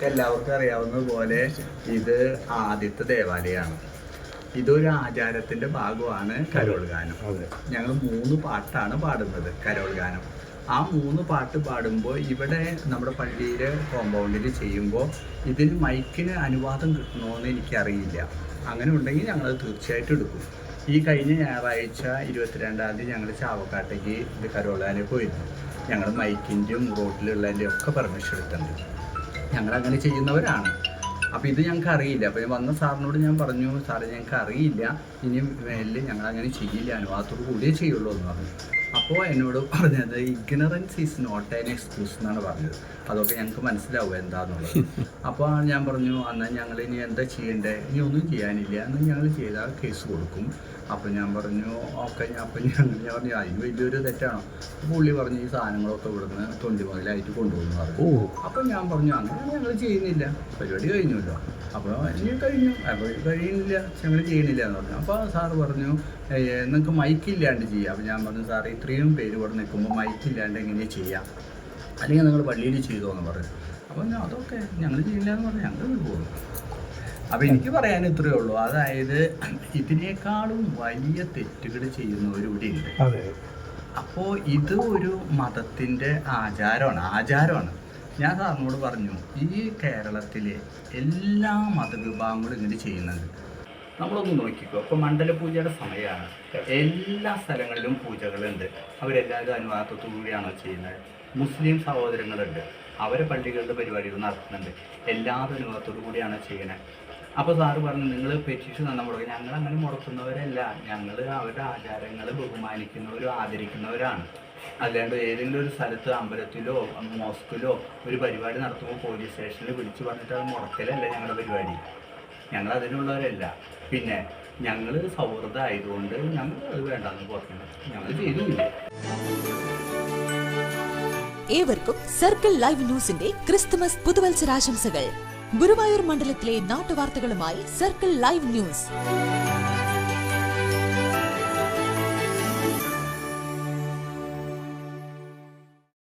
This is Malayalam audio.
നിങ്ങൾക്ക് എല്ലാവർക്കും അറിയാവുന്ന പോലെ ഇത് ആദ്യത്തെ ദേവാലയമാണ്. ഇതൊരു ആചാരത്തിന്റെ ഭാഗമാണ് കരോൾ ഗാനം ഞങ്ങൾ മൂന്ന് പാട്ടാണ് പാടുന്നത് കരോൾ ഗാനം ആ മൂന്ന് പാട്ട് പാടുമ്പോൾ ഇവിടെ നമ്മുടെ പള്ളിയിൽ കോമ്പൗണ്ടിൽ ചെയ്യുമ്പോൾ ഇതിന് മൈക്കിന് അനുവാദം കിട്ടണമെന്ന് എനിക്കറിയില്ല. അങ്ങനെ ഉണ്ടെങ്കിൽ ഞങ്ങൾ തീർച്ചയായിട്ടും എടുക്കും. ഈ കഴിഞ്ഞ ഞായറാഴ്ച ഇരുപത്തിരണ്ടാം തീയതി ഞങ്ങൾ ചാവക്കാട്ടേക്ക് ഇത് കരോളാനെ പോയിരുന്നു. ഞങ്ങൾ മൈക്കിന്റെയും റോട്ടിലുള്ളതിന്റെയും ഒക്കെ പെർമിഷൻ എടുത്തിട്ടുണ്ട്. ഞങ്ങൾ അങ്ങനെ ചെയ്യുന്നവരാണ്. അപ്പോൾ ഇത് ഞങ്ങൾക്ക് അറിയില്ല അപ്പോൾ വന്ന സാറിനോട് ഞാൻ പറഞ്ഞു സാറേ ഞങ്ങൾക്ക് അറിയില്ല ഇനിയും മേലിൽ ഞങ്ങൾ അങ്ങനെ ചെയ്യില്ല. അനുവാദത്തോട് കൂടിയേ ചെയ്യുള്ളൂ. എന്ന് പറഞ്ഞു അപ്പോൾ എന്നോട് പറഞ്ഞത് ignorance is not an excuse എന്നാണ് പറഞ്ഞത്. അതൊക്കെ ഞങ്ങൾക്ക് മനസ്സിലാവും എന്താണെന്നുള്ളത് അപ്പോൾ ഞാൻ പറഞ്ഞു എന്നാൽ ഞങ്ങൾ ഇനി എന്താ ചെയ്യേണ്ടത് ഇനി ഒന്നും ചെയ്യാനില്ല. എന്നാൽ ഞങ്ങൾ ചെയ്താൽ കേസ് കൊടുക്കും. അപ്പോൾ ഞാൻ പറഞ്ഞു ഓക്കെ. ഞാൻ അപ്പം ഞാൻ ഞാൻ പറഞ്ഞു അതിന് വലിയൊരു തെറ്റാണോ? പുള്ളി പറഞ്ഞു ഈ സാധനങ്ങളൊക്കെ ഇവിടുന്ന് തൊണ്ടി മുതലായിട്ട് കൊണ്ടുപോകുന്നു പറഞ്ഞു. ഓ. അപ്പം ഞാൻ പറഞ്ഞു അങ്ങനെ ഞങ്ങൾ ചെയ്യുന്നില്ല. പരിപാടി കഴിഞ്ഞല്ലോ അപ്പോൾ ഇനി കഴിഞ്ഞു. അപ്പോൾ കഴിയുന്നില്ല. ഞങ്ങൾ ചെയ്യുന്നില്ല എന്ന് പറഞ്ഞു. അപ്പോൾ സാറ് പറഞ്ഞു നിങ്ങൾക്ക് മൈക്കില്ലാണ്ട് ചെയ്യാം. അപ്പോൾ ഞാൻ പറഞ്ഞു സാർ ഇത്രയും പേര് ഇവിടെ നിൽക്കുമ്പോൾ മൈക്കില്ലാണ്ട് എങ്ങനെ ചെയ്യാം? അല്ലെങ്കിൽ നിങ്ങൾ പള്ളിയിൽ ചെയ്തോ എന്ന് പറഞ്ഞു അപ്പോൾ ഞാൻ അതൊക്കെ ഞങ്ങൾ ചെയ്യില്ല എന്ന് പറഞ്ഞാൽ ഞങ്ങൾ പോകും. അപ്പോൾ എനിക്ക് പറയാൻ ഇത്രയേ ഉള്ളൂ. അതായത് ഇതിനേക്കാളും വലിയ തെറ്റുകൾ ചെയ്യുന്നവരിവിടെ ഉണ്ട്. അപ്പോൾ ഇത് ഒരു മതത്തിന്റെ ആചാരമാണ്. ആചാരമാണ്. ഞാൻ സാറിനോട് പറഞ്ഞു ഈ കേരളത്തിലെ എല്ലാ മതവിഭാഗങ്ങളും ഇങ്ങനെ ചെയ്യുന്നുണ്ട്. നമ്മളൊന്ന് നോക്കിക്കോ. ഇപ്പോൾ മണ്ഡലപൂജയുടെ സമയമാണ് എല്ലാ സ്ഥലങ്ങളിലും പൂജകളുണ്ട്. അവരെല്ലാവരും അനുവാദത്തോടുകൂടിയാണോ ചെയ്യുന്നത്? മുസ്ലിം സഹോദരങ്ങളുണ്ട്. അവരെ പള്ളികളുടെ പരിപാടികൾ നടത്തുന്നുണ്ട്. എല്ലാവരും അനുവാദത്തോടു കൂടിയാണ് ചെയ്യുന്നത് അപ്പോൾ സാറ് പറഞ്ഞു നിങ്ങൾ പെറ്റീഷൻ തന്ന മുടക്കുക ഞങ്ങൾ അങ്ങനെ മുടക്കുന്നവരല്ല. ഞങ്ങൾ അവരുടെ ആചാരങ്ങൾ ബഹുമാനിക്കുന്നവരും ആദരിക്കുന്നവരാണ്. അല്ലാണ്ട് ഏതെങ്കിലും ഒരു സ്ഥലത്ത് അമ്പലത്തിലോ മോസ്കിലോ ഒരു പരിപാടി നടത്തുമ്പോൾ പോലീസ് സ്റ്റേഷനിൽ വിളിച്ചു പറഞ്ഞിട്ട് അത് മുടക്കലല്ല ഞങ്ങളുടെ പരിപാടി. ഞങ്ങൾ അതിനുള്ളവരല്ല പിന്നെ ഞങ്ങൾ സൗഹൃദം ആയതുകൊണ്ട് ഞങ്ങൾ അത് വേണ്ടെന്ന് പറഞ്ഞു ഞങ്ങൾ ചെയ്തില്ല ഏവർക്കും സർക്കിൾ ലൈവ് ന്യൂസിന്റെ ക്രിസ്തുമസ് പുതുവത്സരാശംസകൾ. ഗുരുവായൂർ മണ്ഡലത്തിലെ നാട്ടുവാർത്തകളുമായി സർക്കിൾ ലൈവ് ന്യൂസ്.